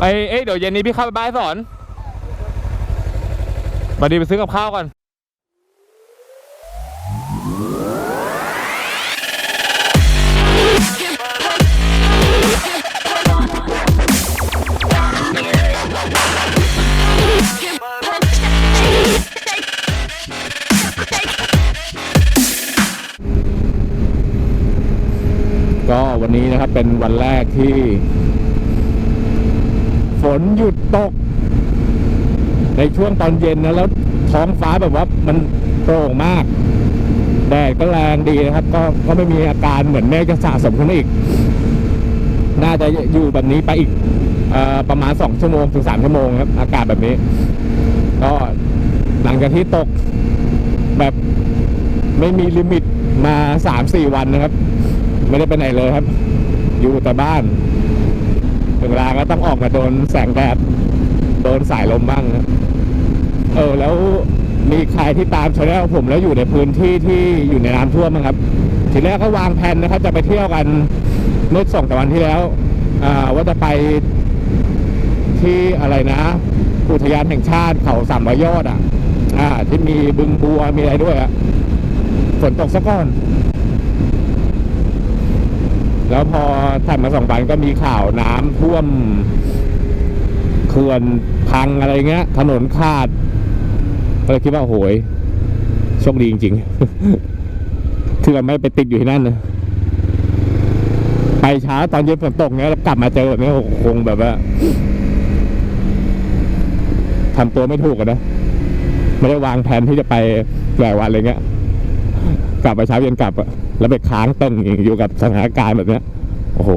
ไอ้เอ้ยเดี๋ยวเย็นนี้พี่เข้าไปบ้านสอนบัดดีไปซื้อกับข้าวก่อนก็วันนี้นะครับเป็นวันแรกที่ ฝนหยุดตก ในช่วงตอนเย็นนะแล้วท้องฟ้าแบบว่ามันโปร่งมาก แดดก็แรงดีนะครับ ก็ก็ไม่มีอาการเหมือนเมฆจะสะสมขึ้นอีก น่าจะอยู่แบบนี้ไปอีกอประมาณสองชั่วโมงถึงสามชั่วโมงครับ อากาศแบบนี้ ก็หลังจากที่ตกแบบไม่มีลิมิตมาสามสี่วันนะครับ ไม่ได้ไปไหนเลยครับ อยู่แต่บ้าน ถึงเวลาก็ต้องออกมาโดนแสงแดดโดนสายลมบ้างเออ แล้วมีใครที่ตามชาแนลผมแล้วอยู่ในพื้นที่ที่อยู่ในน้ำท่วมบ้งครับ ทีแรกก็วางแผนนะครับ จะไปเที่ยวกันเมื่อสองวันที่แล้วอ่าว่าจะไปที่อะไรนะ อุทยานแห่งชาติเขาสามร้อยยอดอะ อ่า ที่มีบึงบัวมีอะไรด้วยอะฝนตกซะก่อน แล้วพอถัดมาสองวันก็มีข่าวน้ำท่วมเขื่อนพังอะไรเงี้ย ถนนขาดก็เลยคิดว่าโอ้โหยโชคดีจริงๆคือเราไม่ไปติดอยู่ที่นั่นนะไปเช้าตอนเย็นฝนตกเนี้ยแล้วกลับมาเจอแบบนี้คงแบบว่าทำตัวไม่ถูกนะไม่ได้วางแผนที่จะไปหลายวันอะไรเงี้ย กลับไปเช้าเย็นกลับอะ แล้วไปค้างเต้นอยู่กับสถานการณ์แบบเนี้ย โอ้โห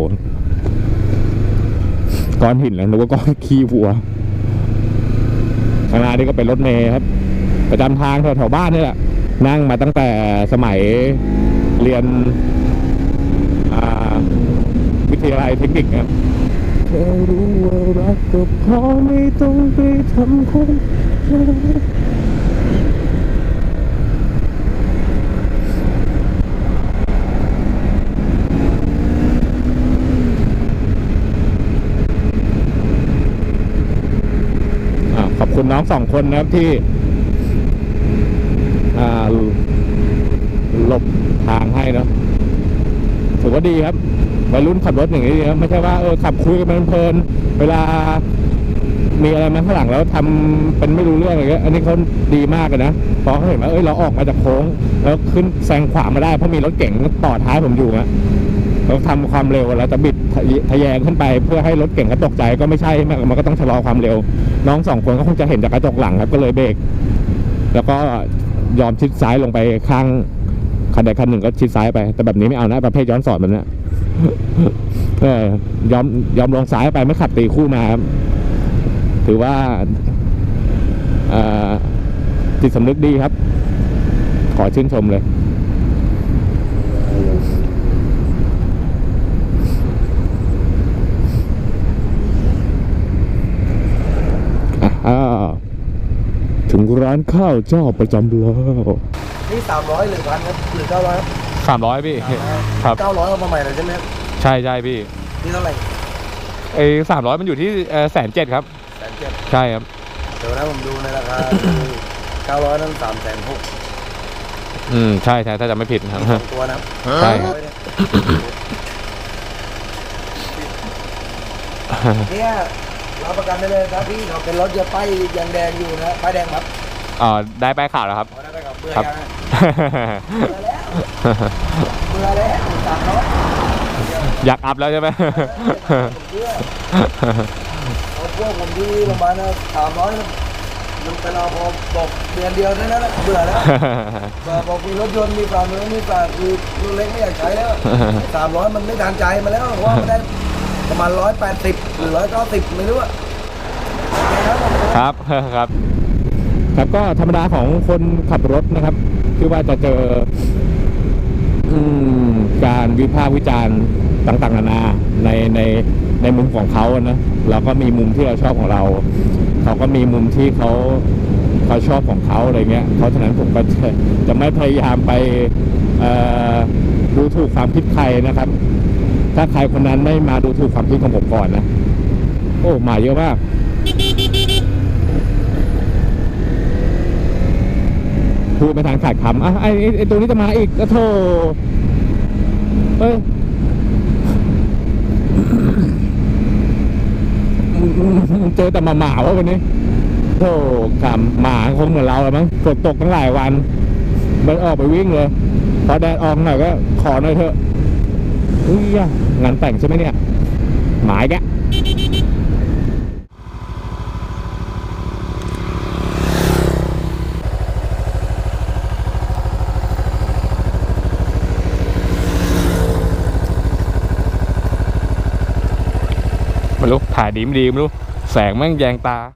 ก้อนหินแล้วนึกว่าก้อนขี้วัวข้างน้านี่ก็เป็นรถเมย์ครับ ประจำทางแถวๆบ้านนี่แหละ นั่งมาตั้งแต่สมัยเรียนวิทยาลัยเทคนิคครับแค่รู้ว่ารักก็พอไม่ต้องไปทำคน อ่าขอบคุณน้อง สองคนนะครับที่หลบทางให้เนะถือว่าดีครับวัยรุ่นขับรถอย่างนี้ดีครับไม่ใช่ว่าเออขับคุยกันเพลินเวลามีอะไรมาข้างหลังแล้วทำเป็นไม่รู้เรื่องอะไรเงี้ยอันนี้เขาดีมากเลยนะพอเขาเห็นว่าเอ้ยเราออกมาจากโค้ง แล้วขึ้นแซงขวามาได้เพราะมีรถเก๋งต่อท้ายผมอยู่อะเราทำความเร็วแล้วจะบิด ทะแยงขึ้นไปเพื่อให้รถเก่งก็ตกใจก็ไม่ใช่มันก็ต้องชะลอความเร็ว น้องสองคนก็คงจะเห็นจากกระจกหลังครับก็เลยเบรกแล้วก็ยอมชิดซ้ายลงไปข้างคันใดคันหนึ่งก็ชิดซ้ายไป แต่แบบนี้ไม่เอานะประเภทย้อนสอนแบบนี้ยเออยอมยอมลงซ้ายไปไม่ขับตีคู่มาครับถือว่าจิตสำนึกดีครับ ขอชื่นชมเลย อ่าถึงร้านข้าวเจ้าประจำแล้วนี่สามร้อยหรือพันครับหรือเก้าร้อยสามร้อยพี่ครับเก้าร้อยเอามาใหม่เลยใช่ไหมครับใช่ใช่พี่นี่เท่าไหร่ไอ้สามร้อยมันอยู่ที่แสนเจ็ดครับแสนเจ็ดใช่ครับ เดี๋ยวนะผมดูในราคาเก้าร้อยนั้นสามแสนหกอืมใช่ใช่ถ้าจะไม่ผิดครับสองตัวนะครับใช่ร้อยเนี่ยเนี่ย รับประกันได้เลยครับพี่เราเป็นรถเยอะป้ายยังแดงอยู่นะป้ายแดงครับอ๋อได้ไปข่าวแล้วครับเอาได้ไปกับเบื่อครับยังอะเบื่อแล้วเบื่อแล้วสามร้อยอยากอัพแล้วใช่ไหมผมเบื่อเอาพวกผมที่โรงพยาบาลนะสามร้อยมันเป็นเอาพอบอกเดือนเดียวเท่านั้นนะเบื่อแล้วแต่บอกมีรถยนต์มีฝาเนื้อมีฝาคือรถเล็กไม่อยากใช้แล้วสามร้อยมันไม่ทันใจมาแล้วเพราะว่ามันได้ ประมาณร้อยแปดสิบหรือร้อยเก้าสิบไม่รู้อะนะครับครับ ครับก็ธรรมดาของคนขับรถนะครับที่ว่าจะเจอการวิพากษ์วิจารณ์ต่างๆนานาในในในมุมของเขานะเราก็มีมุมที่เราชอบของเรา เขาก็มีมุมที่เขาเขาชอบของเขาอะไรเงี้ย เพราะฉะนั้นผมก็จะจะไม่พยายามไปดูถูกความคิดใครนะครับ ถ้าใครคนนั้นไม่มาดูถูกความคิดของผมก่อนนะ โอ้หมาเยอะมากพูดไม่ทันขาดคำอะไอไอตัวนี้จะมาอีกก็โทเฮ้ยเจอแต่หมาหมาวะวันนี้โธ่คำหมาคงเหมือนเราแล้วมั้งฝนตกตั้งหลายวัน มันออกไปวิ่งเลย พอแดดออกหน่อยก็ขอหน่อยเถอะ อุ้ยงานแต่งใช่ไหมเนี่ย หมายแกไม่รู้ถ่ายดีไม่ดีไม่รู้ แสงแม่งแยงตา